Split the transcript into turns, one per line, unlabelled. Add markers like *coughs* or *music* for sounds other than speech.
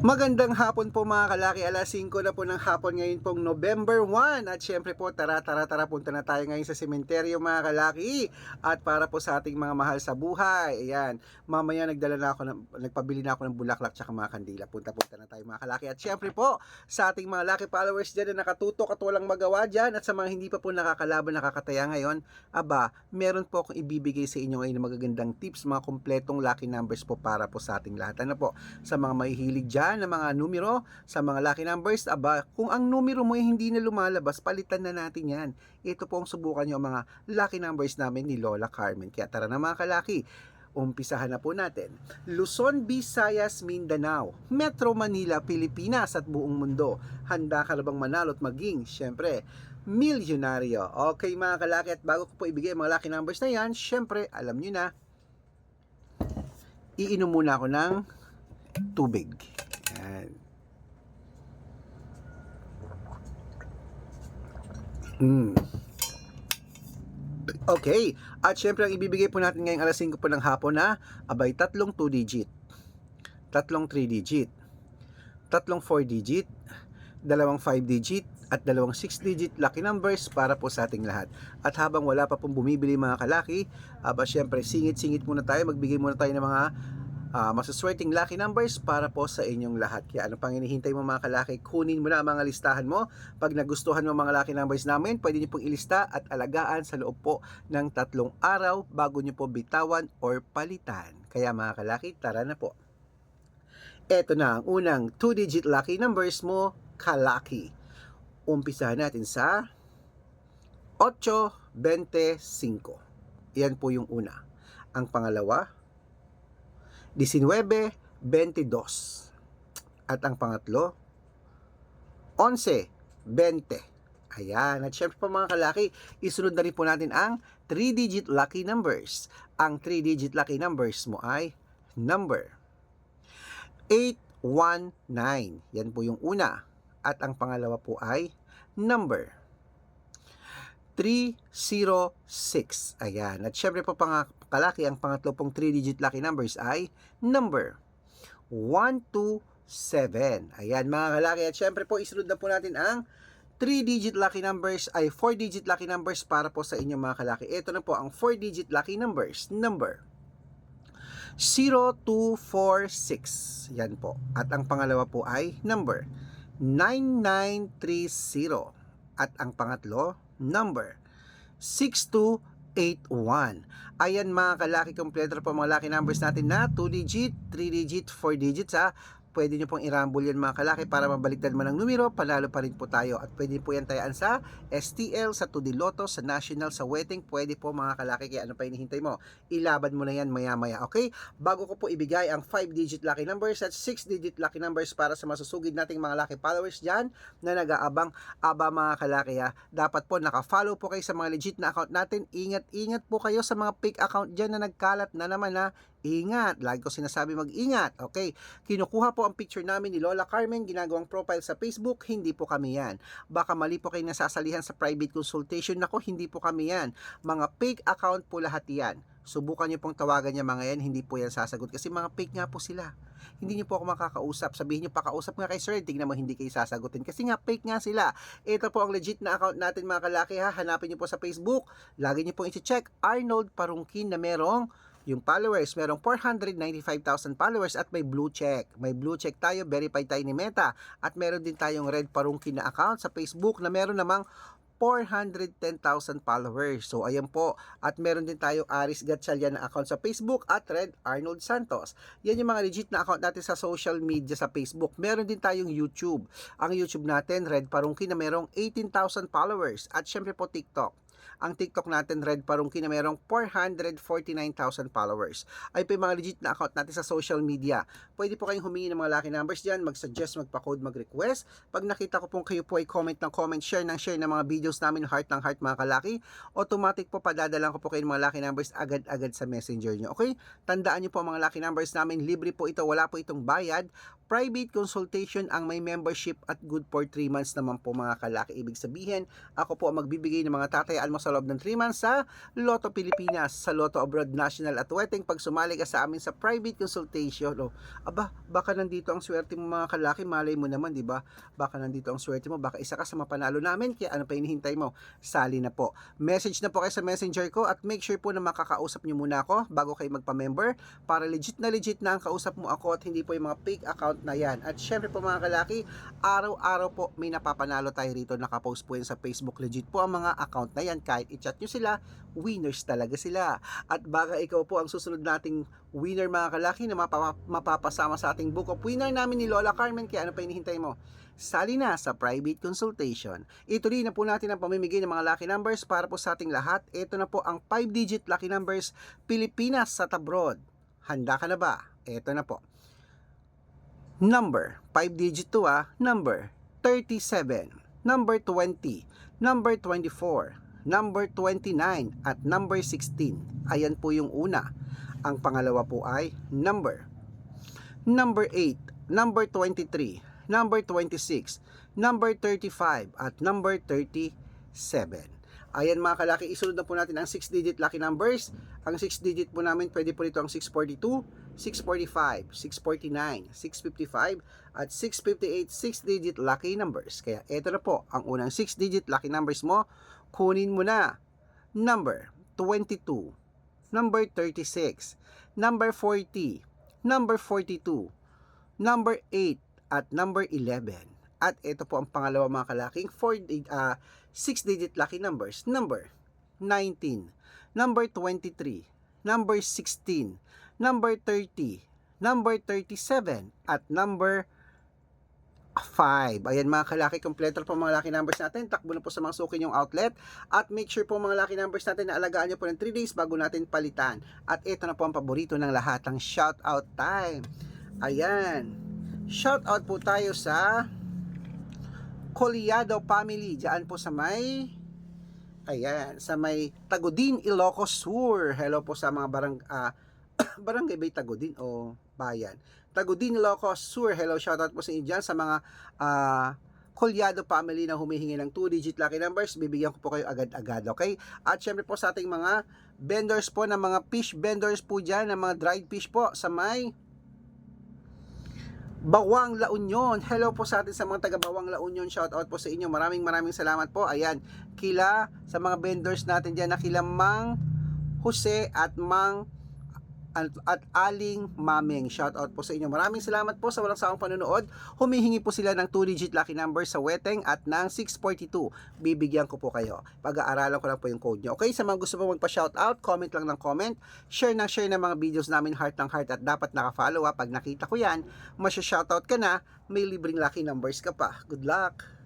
Magandang hapon po mga kalaki, alas 5 na po ng hapon ngayon pong November 1 at syempre po tara tara tara. Punta na tayo ngayon sa sementeryo mga kalaki. At para po sa ating mga mahal sa buhay, ayan, mamaya nagdala na ako, ng, nagpabili na ako ng bulaklak tsaka mga kandila, punta punta na tayo mga kalaki. At syempre po sa ating mga lucky followers dyan na nakatutok at walang magawa dyan at sa mga hindi pa po nakakalaban nakakataya ngayon, aba, meron po akong ibibigay sa inyo ngayon na magagandang tips, mga kompletong lucky numbers po para po sa ating lahat, ano po, sa mga mahihilig dyan na mga numero, sa mga lucky numbers, aba, kung ang numero mo ay hindi na lumalabas, palitan na natin yan. Ito po ang subukan nyo ang mga lucky numbers namin ni Lola Carmen. Kaya tara na mga kalaki, umpisahan na po natin. Luzon, Visayas, Mindanao, Metro Manila, Pilipinas at buong mundo. Handa ka na bang manalo at maging, syempre, milyonaryo. Okay mga kalaki at bago ko po ibigay mga lucky numbers na yan, syempre, alam nyo na, iinom muna ako ng tubig. Yan. Mm. Okay. At syempre, ang ibibigay po natin ngayong alas 5 po ng hapon na abay tatlong 2 digit, tatlong 3 digit, tatlong 4 digit, dalawang 5 digit, at dalawang 6 digit lucky numbers para po sa ating lahat. At habang wala pa pong bumibili mga kalaki, aba syempre singit-singit muna tayo, magbigay muna tayo ng mga uh, masuswerteng lucky numbers para po sa inyong lahat. Kaya ano pang hinihintay mo mga kalaki, kunin mo na ang mga listahan mo. Pag nagustuhan mo mga lucky numbers namin, pwede nyo pong ilista at alagaan sa loob po ng tatlong araw bago nyo po bitawan or palitan. Kaya mga kalaki, tara na po. Ito na ang unang 2-digit lucky numbers mo, kalaki. Umpisahan natin sa 825. Yan po yung una. Ang pangalawa, 19, 22. At ang pangatlo, 11, 20. Ayan. At syempre po mga kalaki, isunod na rin po natin ang 3-digit lucky numbers. Ang 3-digit lucky numbers mo ay number 819. Yan po yung una. At ang pangalawa po ay number 306. Ayan. At syempre po pang kalaki, ang pangatlo pong 3-digit lucky numbers ay number 127. Ayan mga kalaki. At syempre po isunod na po natin ang 3-digit lucky numbers ay 4-digit lucky numbers para po sa inyong mga kalaki. Ito na po ang 4-digit lucky numbers. Number 0246. Yan po. At ang pangalawa po ay number 9930. At ang pangatlo, number 6281. Ayan mga kalaki kompleto po mga lucky numbers natin na 2 digit, 3 digit, 4 digits ha. Pwede nyo pong irambol yan mga kalaki para mabaliktad man ang numero, panalo pa rin po tayo. At pwede po yan tayaan sa STL, sa Tudi Lotto, sa National, sa Wedding. Pwede po mga kalaki, kaya ano pa hinihintay mo? Ilaban mo na yan maya maya, okay? Bago ko po ibigay ang 5-digit lucky numbers at 6-digit lucky numbers para sa masusugid nating mga lucky followers dyan na nag-aabang aba mga kalaki ha. Dapat po naka-follow po kayo sa mga legit na account natin. Ingat-ingat po kayo sa mga fake account dyan na nagkalat na naman ha. Ingat. Lagi ko sinasabi mag-ingat. Okay? Kinukuha po ang picture namin ni Lola Carmen, ginagawang profile sa Facebook. Hindi po kami yan. Baka mali po kayo nasasalihan sa private consultation. Nako, hindi po kami yan. Mga fake account po lahat yan. Subukan niyo pong tawagan niya mga yan, hindi po yan sasagot kasi mga fake nga po sila. Hindi niyo po ako makakausap. Sabihin niyo pakausap nga kay sir, tingnan mo hindi kayo sasagutin kasi nga fake nga sila. Ito po ang legit na account natin mga kalaki ha. Hanapin niyo po sa Facebook. Lagi niyo pong i-check Arnold Parungkin na merong yung followers, merong 495,000 followers at may blue check. May blue check tayo, verified tayo ni Meta. At meron din tayong Red Parungkin na account sa Facebook na meron namang 410,000 followers. So, ayan po. At meron din tayong Aris Gatchalian na account sa Facebook at Red Arnold Santos. Yan yung mga legit na account natin sa social media sa Facebook. Meron din tayong YouTube. Ang YouTube natin, Red Parungki na merong 18,000 followers. At syempre po TikTok ang TikTok natin, Red Parungki, na mayroong 449,000 followers. Ay po yung mga legit na account natin sa social media. Pwede po kayong humingi ng mga lucky numbers dyan, mag-suggest, magpa-code, mag-request. Pag nakita ko pong kayo po ay comment ng comment, share ng share ng mga videos namin, heart ng heart mga kalaki, automatic po padadalan ko po kayo ng mga lucky numbers agad-agad sa messenger nyo. Okay? Tandaan nyo po mga lucky numbers namin, libre po ito, wala po itong bayad private consultation ang may membership at good for 3 months naman po mga kalaki. Ibig sabihin, ako po ang magbibigay ng mga tatayaan mo sa loob ng 3 months sa Lotto Pilipinas, sa Lotto Abroad National at Wedding pag sumali ka sa amin sa private consultation. Oh, aba, baka nandito ang swerte mo mga kalaki, malay mo naman, di ba? Baka nandito ang swerte mo, baka isa ka sa mapanalo namin, kaya ano pa hinihintay mo? Sali na po. Message na po kayo sa messenger ko at make sure po na makakausap nyo muna ako bago kayo magpa-member para legit na legit na ang kausap mo ako at hindi po yung mga fake account na yan. At syempre po mga kalaki, araw-araw po may napapanalo tayo rito. Nakapost po yan sa Facebook. Legit po ang mga account na yan. Kahit i-chat nyo sila, winners talaga sila. At baka ikaw po ang susunod nating winner mga kalaki na mapapa- mapapasama sa ating book of winner namin ni Lola Carmen. Kaya ano pa hinihintay mo? Sali na sa private consultation. Ituloy na po natin ang pamimigay ng mga lucky numbers para po sa ating lahat. Ito na po ang 5-digit lucky numbers Pilipinas sa abroad. Handa ka na ba? Ito na po. Number, 5 digit to ah, number 37, number 20, number 24, number 29, at number 16. Ayan po yung una. Ang pangalawa po ay number. Number 8, number 23, number 26, number 35, at number 37. Ayan mga kalaki, isunod na po natin ang 6-digit lucky numbers. Ang 6-digit po namin, pwede po rito ang 642, 645, 649, 655, at 658 6-digit lucky numbers. Kaya ito na po, ang unang 6-digit lucky numbers mo, kunin mo na. Number 22, number 36, number 40, number 42, number 8, at number 11. At ito po ang pangalawa mga kalaking 4 uh, 6-digit lucky numbers. Number 19, number 23, number 16, number 30, number 37, at number 5. Ayan mga kalaki, kompleto po mga lucky numbers natin. Takbo na po sa mga sukin yung outlet. At make sure po mga lucky numbers natin na alagaan nyo po ng 3 days bago natin palitan. At ito na po ang paborito ng lahat, ang shout out time. Ayan. Shout out po tayo sa Coliado family diyan po sa may ayan sa may Tagudin Ilocos Sur hello po sa mga barang ah, *coughs* barangay bay Tagudin o bayan Tagudin Ilocos Sur hello shout out po sa inyo dyan sa mga ah, Coliado family na humihingi ng 2 digit lucky numbers bibigyan ko po kayo agad-agad okay at syempre po sa ating mga vendors po ng mga fish vendors po dyan ng mga dried fish po sa may Bawang La Union. Hello po sa atin sa mga taga Bawang La Union. Shout out po sa inyo. Maraming maraming salamat po. Ayan, kila sa mga vendors natin diyan na kila Mang Jose at Mang at, at Aling Mameng. Shout out po sa inyo. Maraming salamat po sa walang sawang panonood. Humihingi po sila ng 2-digit lucky number sa Weteng at ng 642. Bibigyan ko po kayo. Pag-aaralan ko lang po yung code nyo. Okay, sa mga gusto po magpa-shout out, comment lang ng comment. Share na share ng mga videos namin heart ng heart at dapat naka-follow ha. Pag nakita ko yan, masya-shoutout ka na, may libreng lucky numbers ka pa. Good luck!